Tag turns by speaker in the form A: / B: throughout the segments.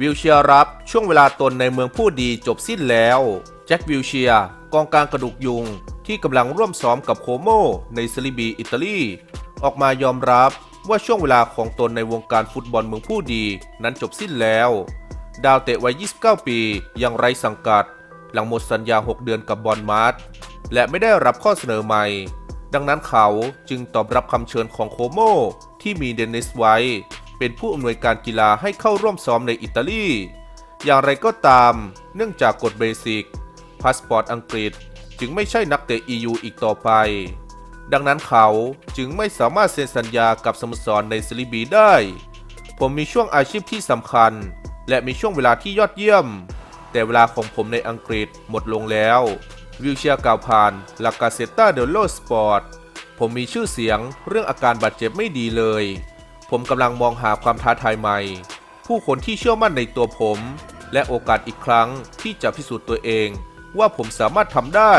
A: วิลเชียรับช่วงเวลาตนในเมืองผู้ดีจบสิ้นแล้ว แจ็ควิลเชียกองกลางกระดูกยุง ที่กำลังร่วมซ้อมกับโคโมในซริบีอิตาลี ออกมายอมรับว่าช่วงเวลาของตนในวงการฟุตบอลเมืองผู้ดีนั้นจบสิ้นแล้ว ดาวเตะวัย 29 ปียังไร้สังกัด หลังหมดสัญญา 6 เดือนกับบอลมาร์ทและไม่ได้รับข้อเสนอใหม่ ดังนั้นเขาจึงตอบรับคำเชิญของโคโมที่มีเดนิสไว้ เป็นผู้อำนวยการกีฬาให้เข้าร่วมซ้อมในอิตาลี อย่างไรก็ตาม เนื่องจากกฎเบสิกพาสปอร์ตอังกฤษจึงไม่ใช่นักเตะ EU อีกต่อไป ดังนั้นเขาจึงไม่สามารถเซ็นสัญญากับสโมสรในซริบีได้ ผมมีช่วงอาชีพที่สำคัญ และมีช่วงเวลาที่ยอดเยี่ยม แต่เวลาของผมในอังกฤษหมดลงแล้ว วิวเชียร์กล่าวผ่านลากาเซต a เดลโลสปอร์ตผมมีชื่อเสียงเรื่องอาการบาดเจ็บไม่ดีเลย ผมกำลังมองหาความท้าทายใหม่ ผู้คนที่เชื่อมั่นในตัวผม และโอกาสอีกครั้งที่จะพิสูจน์ตัวเองว่าผมสามารถทำได้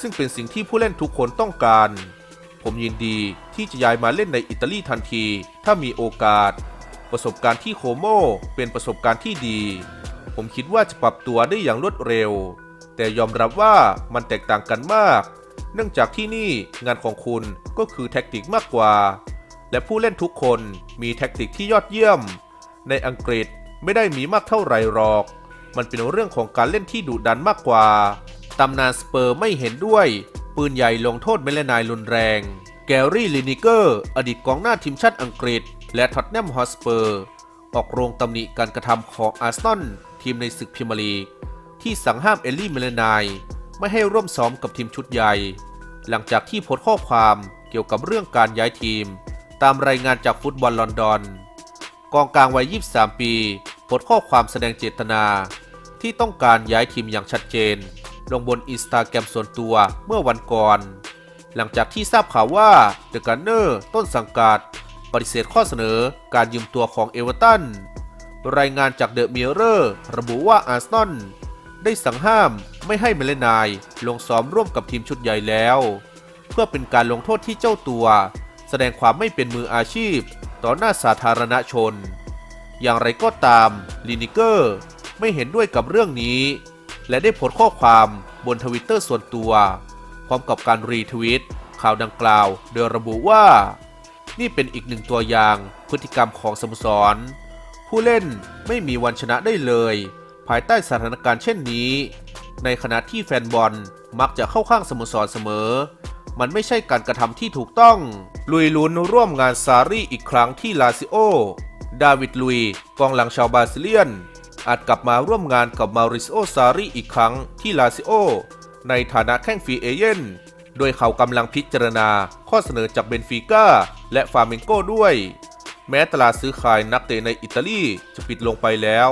A: ซึ่งเป็นสิ่งที่ผู้เล่นทุกคนต้องการ ผมยินดีที่จะย้ายมาเล่นในอิตาลีทันที ถ้ามีโอกาส ประสบการณ์ที่โคโมเป็นประสบการณ์ที่ดี ผมคิดว่าจะปรับตัวได้อย่างรวดเร็ว แต่ยอมรับว่ามันแตกต่างกันมาก เนื่องจากที่นี่งานของคุณก็คือแท็กติกมากกว่า และผู้เล่นทุกคนมีแท็กติกที่ยอดเยี่ยม ในอังกฤษไม่ได้มีมากเท่าไรหรอก มันเป็นเรื่องของการเล่นที่ดุดันมากกว่า ตำนานสเปอร์ไม่เห็นด้วย ปืนใหญ่ลงโทษเมลนายรุนแรง แกรี่ลินิเกอร์ อดีตกองหน้าทีมชาติอังกฤษ และท็อตแนมฮอสเปอร์ ออกโรงตำหนิการกระทำของอาร์เซนอลทีมในศึกพรีเมียร์ลีก ที่สั่งห้ามเอลลี่เมลนายไม่ให้ร่วมซ้อมกับทีมชุดใหญ่ หลังจากที่โพสต์ข้อความเกี่ยวกับเรื่องการย้ายทีม ตามรายงานจากฟุตบอลลอนดอน กองกลางวัย 23 ปีโพสต์ข้อความแสดงเจตนา ที่ต้องการย้ายทีมอย่างชัดเจน ลงบนอินสตาแกรมส่วนตัวเมื่อวันก่อน หลังจากที่ทราบข่าวว่าเดอะกันเนอร์ต้นสังกัด ปฏิเสธข้อเสนอการยืมตัวของเอเวอร์ตันรายงานจากเดอะมิเรอร์ระบุว่าอาร์เซนอลได้สั่งห้ามไม่ให้เมเลนายลงซ้อมร่วมกับทีมชุดใหญ่แล้ว เพื่อเป็นการลงโทษที่เจ้าตัว แสดงความไม่เป็นมืออาชีพ ต่อหน้าสาธารณชน อย่างไรก็ตามลินิเกอร์ไม่เห็นด้วยกับเรื่องนี้ และได้โพสต์ข้อความบนทวิตเตอร์ส่วนตัว พร้อมกับการรีทวิตข่าวดังกล่าว โดยระบุว่า นี่เป็นอีกหนึ่งตัวอย่างพฤติกรรมของสโมสร ผู้เล่นไม่มีวันชนะได้เลย ภายใต้สถานการณ์เช่นนี้ ในขณะที่แฟนบอลมักจะเข้าข้างสโมสรเสมอ มันไม่ใช่การกระทำที่ถูกต้อง ลุยลุ้นร่วมงานซารีอีกครั้งที่ลาซิโอ ดาวิดลุย กองหลังชาวบราซิเลียน อาจกลับมาร่วมงานกับมาริโอซารีอีกครั้งที่ลาซิโอ ในฐานะแข้งฟรีเอเย่นโดยเขากำลังพิจารณาข้อเสนอจากเบนฟิก้าและฟาเมนโกด้วย แม้ตลาดซื้อขายนักเตะในอิตาลีจะปิดลงไปแล้ว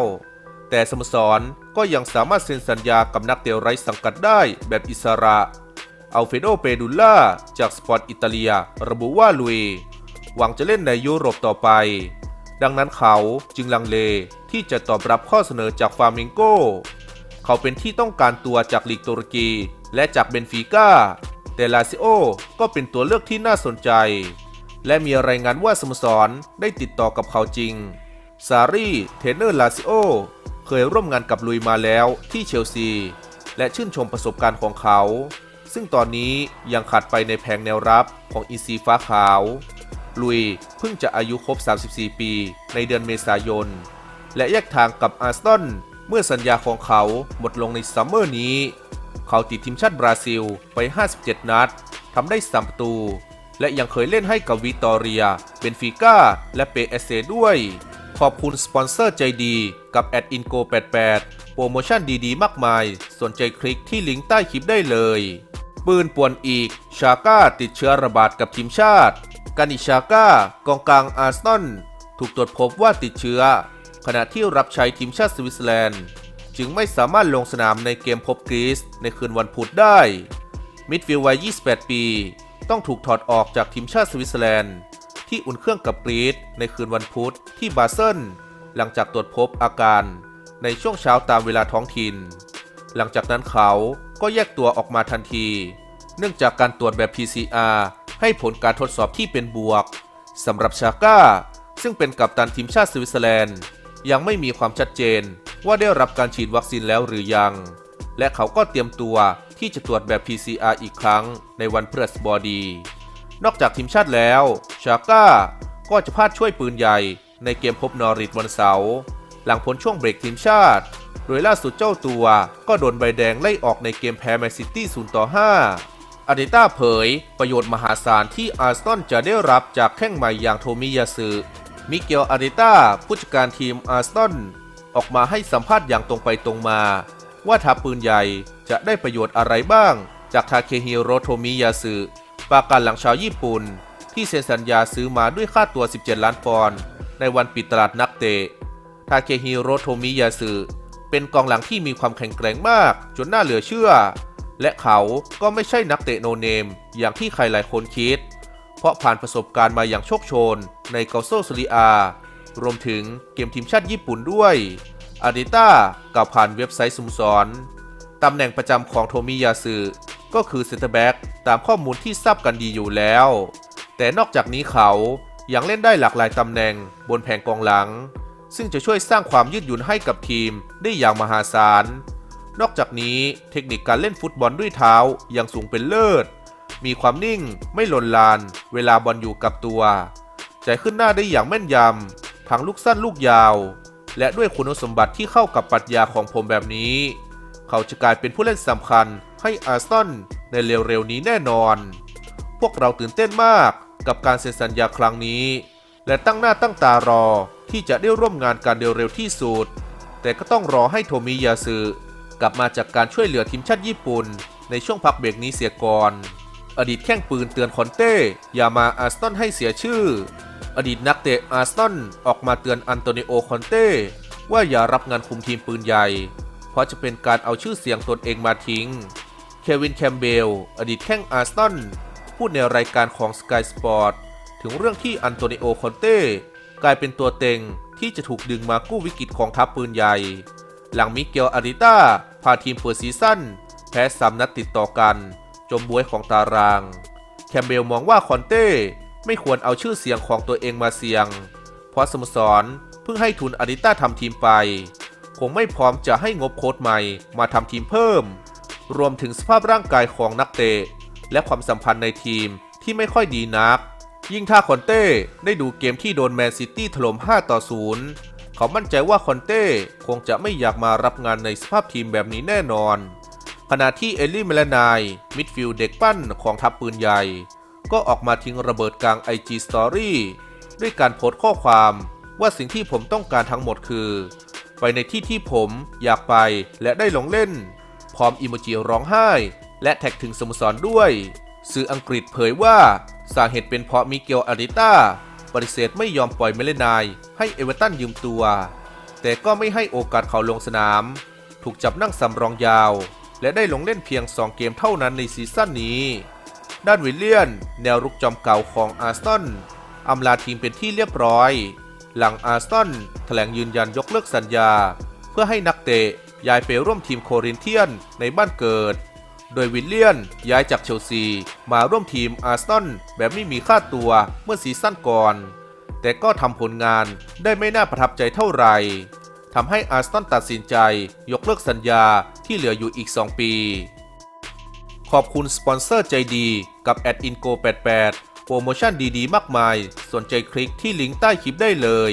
A: แต่สโมสรก็ยังสามารถเซ็นสัญญากับนักเตะไร้สังกัดได้แบบอิสระ อัลเฟโด เปดูล่า จากสปอร์ตอิตาเลีย ระบุว่าลุยหวังจะเล่นในยุโรปต่อไป ดังนั้นเขาจึงลังเลที่จะตอบรับข้อเสนอจากฟาเมงโก เขาเป็นที่ต้องการตัวจากลีกตุรกี และจากเบนฟิก้า แต่ลาซิโอก็เป็นตัวเลือกที่น่าสนใจ และมีรายงานว่าสโมสรได้ติดต่อกับเขาจริง ซารีเทนเนอร์ลาซิโอเคยร่วมงานกับลุยมาแล้วที่เชลซี และชื่นชมประสบการณ์ของเขา ซึ่งตอนนี้ยังขาดไปในแผงแนวรับของอินซีฟ้าขาว ลุยเพิ่งจะอายุครบ 34 ปีในเดือนเมษายน และแยกทางกับอาร์เซนเมื่อสัญญาของเขาหมดลงในซัมเมอร์นี้ เขาติดทีมชาติบราซิลไป 57 นัดทำได้3ประตู และยังเคยเล่นให้กับวิตอเรีย เบนฟิก้า และเปเอเซด้วย ขอบคุณสปอนเซอร์ใจดีกับ a d i n g o 88โปรโมชั่นดีๆ มากมาย สนใจคลิกที่ลิงก์ใต้คลิปได้เลย ปืนป่วนอีก ชาก้าติดเชื้อระบาดกับทีมชาติกานิชาก้ากองกลางอาร์เซนอลถูกตรวจพบว่าติดเชื้อ ขณะที่รับใช้ทีมชาติสวิตเซอร์แลนด์ จึงไม่สามารถลงสนามในเกมพบกรีซในคืนวันพุธได้ มิดฟิลด์วัย 28 ปี ต้องถูกถอดออกจากทีมชาติสวิตเซอร์แลนด์ ที่อุ่นเครื่องกับกรีซในคืนวันพุธที่บาเซิลหลังจากตรวจพบอาการในช่วงเช้าตามเวลาท้องถิ่น หลังจากนั้นเขา ก็แยกตัวออกมาทันที เนื่องจากการตรวจแบบ PCR ให้ผลการทดสอบที่เป็นบวกสำหรับชาก้า ซึ่งเป็นกัปตันทีมชาติสวิตเซอร์แลนด์ ยังไม่มีความชัดเจนว่าได้รับการฉีดวัคซีนแล้วหรือยัง และเขาก็เตรียมตัวที่จะตรวจแบบ PCR อีกครั้งในวันพฤหัสบดี นอกจากทีมชาติแล้ว ชาก้าก็จะพลาดช่วยปืนใหญ่ในเกมพบนอริทวันเสาร์หลังพ้นช่วงเบรกทีมชาติ โดยล่าสุดเจ้าตัวก็โดนใบแดงไล่ออกในเกมแพ้แมนซิตี้0ต่อ5อาร์เดต้าเผย ประโยชน์มหาศาลที่อาร์เซนอลจะได้รับจากแข้งใหม่อย่างโทมิยาสึมิเกลอาร์เดต้าผู้จัดการทีมอาร์เซนอออกมาให้สัมภาษณ์อย่างตรงไปตรงมา ว่าทัพปืนใหญ่จะได้ประโยชน์อะไรบ้าง จากทาเคฮิโรโทมิยาสึปาการหลังชาวญี่ปุ่น ที่เซ็นสัญญาซื้อมาด้วยค่าตัว 17 ล้านปอนด์ในวันปิดตลาดนักเตะ ทาเคฮิโรโทมิยาสึ เป็นกองหลังที่มีความแข็งแกร่งมาก จนน่าเหลือเชื่อ และเขาก็ไม่ใช่นักเตะโนเนม อย่างที่ใครหลายคนคิด เพราะผ่านประสบการณ์มาอย่างโชคโชน ในเกาโซซลีอา รวมถึงเกมทีมชาติญี่ปุ่นด้วยอาดิต้ากล่าวผ่านเว็บไซต์สโมุสรตำแหน่งประจำของโทมิยาสึก็คือเซนเตอร์แบ็กตามข้อมูลที่ทราบกันดีอยู่แล้ว แต่นอกจากนี้เขายังเล่นได้หลากหลายตำแหน่งบนแผงกองหลัง ซึ่งจะช่วยสร้างความยืดหยุ่นให้กับทีมได้อย่างมหาศาล นอกจากนี้เทคนิคการเล่นฟุตบอลด้วยเท้ายังสูงเป็นเลิศ มีความนิ่งไม่หล่นลาน เวลาบอลอยู่กับตัวใจขึ้นหน้าได้อย่างแม่นยำทั้งลูกสั้นลูกยาว และด้วยคุณสมบัติที่เข้ากับปรัชญาของผมแบบนี้ เขาจะกลายเป็นผู้เล่นสำคัญให้อาร์ซอลในเร็วๆนี้แน่นอน พวกเราตื่นเต้นมากกับการเซ็นสัญญาครั้งนี้ และตั้งหน้าตั้งตารอ ที่จะได้ร่วมงานกันเร็วๆที่สุด แต่ก็ต้องรอให้โทมิยาสึกลับมาจากการช่วยเหลือทีมชาติญี่ปุ่น ในช่วงพักเบรกนี้เสียก่อน อดีตแข้งปืนเตือนคอนเต้อย่ามาอาร์เซนให้เสียชื่อ อดีตนักเตะอาร์เซนออกมาเตือนอันโตนิโอคอนเต้ว่าอย่ารับงานคุมทีมปืนใหญ่ เพราะจะเป็นการเอาชื่อเสียงตนเองมาทิ้ง เควินแคมเบล อดีตแข้งอาร์เซนพูดในรายการของ Sky Sport ถึงเรื่องที่อันโตนิโอคอนเต้ กลายเป็นตัวเต็งที่จะถูกดึงมากู้วิกฤตของทัพปืนใหญ่ หลังมิเกลอาริต้าพาทีมเปิดซีซั่นแพ้สามนัดติดต่อกัน จมบวยของตาราง แคมเบลมองว่าคอนเต้ไม่ควรเอาชื่อเสียงของตัวเองมาเสี่ยง เพราะสโมสรเพิ่งให้ทุนอาริต้าทำทีมไป คงไม่พร้อมจะให้งบโค้ชใหม่มาทำทีมเพิ่ม รวมถึงสภาพร่างกายของนักเตะ และความสัมพันธ์ในทีมที่ไม่ค่อยดีนัก ยิ่งถ้าคอนเต้ได้ดูเกมที่โดนแมนซิตี้ถล่ม 5 ต่อ 0 เขามั่นใจว่าคอนเต้คงจะไม่อยากมารับงานในสภาพทีมแบบนี้แน่นอน ขณะที่เอลลี่เมลานายมิดฟิลด์เด็กปั้นของทัพปืนใหญ่ ก็ออกมาทิ้งระเบิดกลาง IG Story ด้วยการโพสต์ข้อความว่าสิ่งที่ผมต้องการทั้งหมดคือ ไปในที่ที่ผมอยากไปและได้ลงเล่น พร้อมอิโมจิร้องไห้ และแท็กถึงสโมสรด้วย สื่ออังกฤษเผยว่า สาเหตุเป็นเพราะมิเกลอาริต้าปฏิเสธไม่ยอมปล่อยเมเลนาย ให้เอเวอร์ตันยืมตัว แต่ก็ไม่ให้โอกาสเขาลงสนาม ถูกจับนั่งสำรองยาว และได้ลงเล่นเพียง 2 เกมเท่านั้นในซีซั่นนี้ ด้านวิลเลียน แนวรุกจอมเก่าของอาร์เซนอำลาทีมเป็นที่เรียบร้อย หลังอาร์เซนแถลงยืนยันยกเลิกสัญญา เพื่อให้นักเตะย้ายไปร่วมทีมโครินเทียนในบ้านเกิด โดยวิลเลียนย้ายจากเชลซี มาร่วมทีมอาร์เซนอลแบบไม่มีค่าตัวเมื่อซีซั่นก่อน แต่ก็ทำผลงานได้ไม่น่าประทับใจเท่าไหร่ทำให้อาร์เซนอลตัดสินใจยกเลิกสัญญาที่เหลืออยู่อีก 2 ปี ขอบคุณสปอนเซอร์ใจดีกับ a d i n g o 88โปรโมชั่นดีๆ มากมาย สนใจคลิกที่ลิงก์ใต้คลิปได้เลย